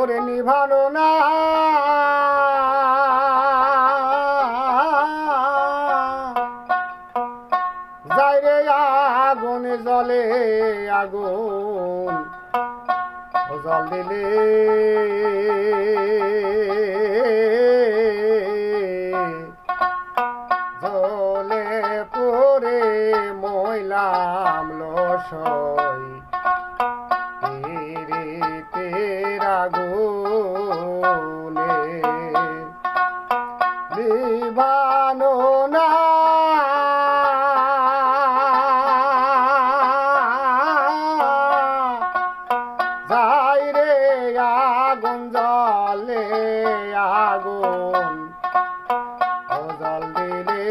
ওরে নিভানো না। যাই রে আগুন জলে আগুন জল দিলে। জলে পরে ময়লাম লসই। আগুনে। বিভানো না। যাই রে আগুন জলে আগুন জল দিলে।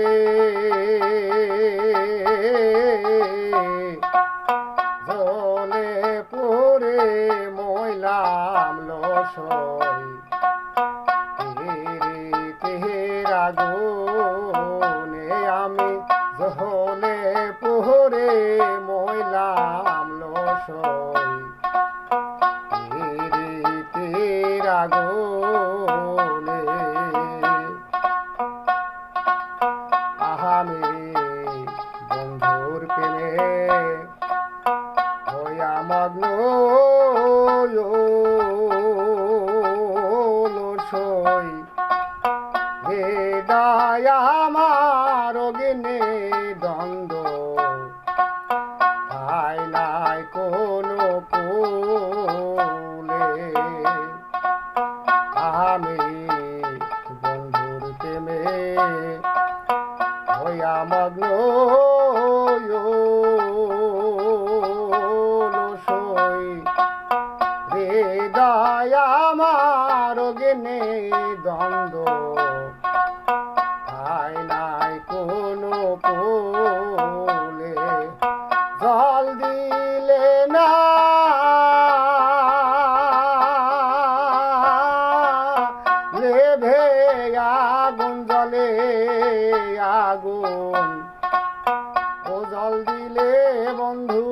ময়লাম লসই। তেহের আগুনে আমি জহলে পুরে ময়লাম লসই। তের আগুনে আহামি বন্ধুর প্রেমে মগ্ন সই। বেদায় আমার অগ্নে দ্বন্দ্ব। ঠাই নাই কোনো কুলে। আমি বন্ধুর প্রেমে হইয়া মগ্ন অগ্নে দ্বন্দ্ব। ঠাই নাই কোনো কোলে। জল দিলে না। লেভে আগুন, জলে আগুন। ও জল দিলে বন্ধু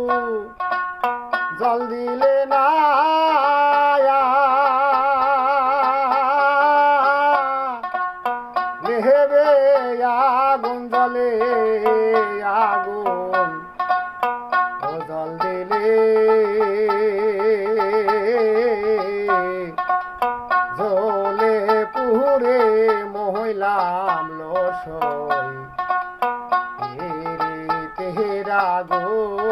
রে আগুন জলে আগুন। জল দিলে জলে পুহুরে মহিলাম লসই। তেহরা গো।